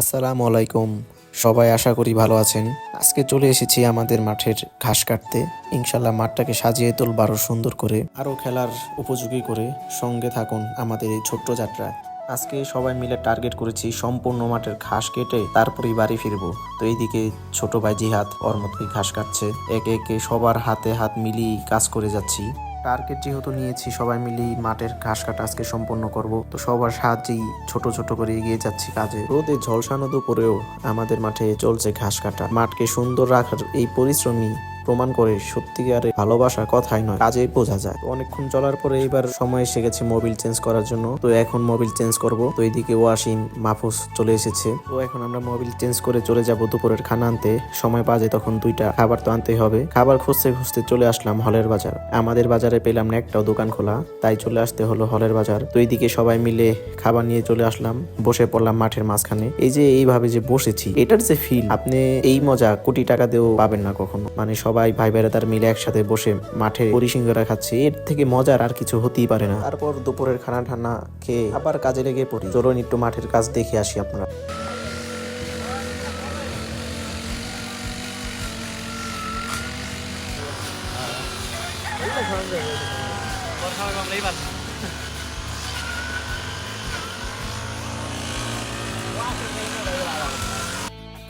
আসসালামু আলাইকুম। সবাই আশা করি ভালো আছেন। আজকে চলে এসেছি আমাদের মাঠের ঘাস কাটতে। ইনশাল্লাহ মাঠটাকে সাজিয়ে তুলব আরও সুন্দর করে আরও খেলার উপযোগী করে সঙ্গে থাকুন আমাদের এই ছোট্ট যাত্রায়। আজকে সবাই মিলে টার্গেট করেছি সম্পূর্ণ মাঠের ঘাস কেটে তারপরেই বাড়ি ফিরবো। তো এইদিকে ছোট ভাই জিহাদ ওর মতোই ঘাস কাটছে। একে একে সবার হাতে হাত মিলিয়ে কাজ করে যাচ্ছি। টার্গেট যেহেতু নিয়েছি, সবাই মিলেই মাঠের ঘাস কাটা আজকে সম্পন্ন করব। তো সবার সাহায্যেই ছোট ছোট করে এগিয়ে যাচ্ছি কাজে। রোদে ঝলসানো দুপুরেও আমাদের মাঠে চলছে ঘাস কাটা মাঠকে সুন্দর রাখার এই পরিশ্রমী প্রমাণ করে সত্যিকারে ভালোবাসা কথাই নয়, কাজেই বোঝা যায়। অনেকক্ষণ চলার পরে এবার সময় এসে গেছে মোবিল চেঞ্জ করার জন্য। তো এখন মোবিল চেঞ্জ করব। তো এইদিকে ওয়াশিং মাহফুজ চলে এসেছে। তো এখন আমরা মোবিল চেঞ্জ করে চলে যাব দুপুরের খানা আনতে। সময় বাজে তখন দুইটা, খাবার তো আনতেই হবে। খাবার খুঁজতে খুঁজতে চলে আসলাম হলের বাজার। আমাদের বাজারে পেলাম না একটাও দোকান খোলা, তাই চলে আসতে হলো হলের বাজার। তো এইদিকে সবাই মিলে খাবার নিয়ে চলে আসলাম। বসে পড়লাম মাঠের মাঝখানে। এই যে এইভাবে যে বসেছি, এটার যে ফিল আপনি এই মজা কোটি টাকা দিয়েও পাবেন না কখনো। মানে সবাই ভাই বেড়াদার মিলে একসাথে বসে মাঠে পরিসিঙ্গরা খাচ্ছে। এর থেকে মজার আর কিছু হতেই পারে না। তারপর দুপুরের খানা ঠান্না খেয়ে আবার কাজে লেগে পড়ি। চলুন একটু মাঠের কাজ দেখে আসি আপনারা।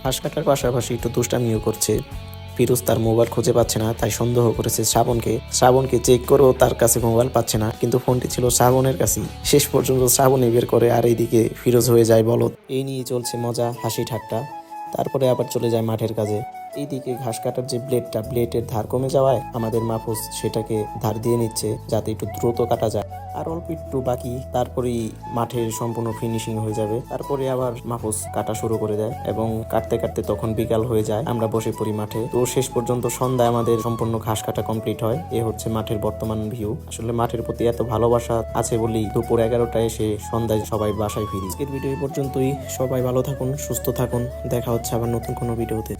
ঘাস কাটার পাশাপাশি একটু দুষ্টামিও করছে। ফিরোজ তার মোবাইল খুঁজে পাচ্ছে না, তাই সন্দেহ করেছে শ্রাবণকে। শ্রাবণকে চেক করেও তার কাছে মোবাইল পাচ্ছে না, কিন্তু ফোনটি ছিল শ্রাবণের কাছে শেষ পর্যন্ত শ্রাবণই বের করে আর এইদিকে ফিরোজ হয়ে যায় বলদ। এই নিয়ে চলছে মজা, হাসি ঠাট্টা। তারপরে আবার চলে যায় মাঠের কাজে। এইদিকে ঘাস কাটার যে ব্লেডটা ব্লেডের ধার কমে যাওয়ায় আমাদের মাহফুজ সেটাকে ধার দিয়ে নিচ্ছে যাতে একটু দ্রুত কাটা যায়। আর অল্প একটু বাকি, তারপরেই মাঠের সম্পূর্ণ ফিনিশিং হয়ে যাবে। তারপরে আবার মাহফুজ কাটা শুরু করে দেয় এবং কাটতে কাটতে তখন বিকাল হয়ে যায়, আমরা বসে পড়ি মাঠে। তো শেষ পর্যন্ত সন্ধ্যায় আমাদের সম্পূর্ণ ঘাস কাটা কমপ্লিট হয়। এ হচ্ছে মাঠের বর্তমান ভিউ আসলে মাঠের প্রতি এত ভালোবাসা আছে বলেই দুপুর এগারোটায় এসে সন্ধ্যায় সবাই বাসায় ফিরি। আজকের ভিডিও পর্যন্তই। সবাই ভালো থাকুন, সুস্থ থাকুন। দেখা হচ্ছে আবার নতুন কোনো ভিডিওতে।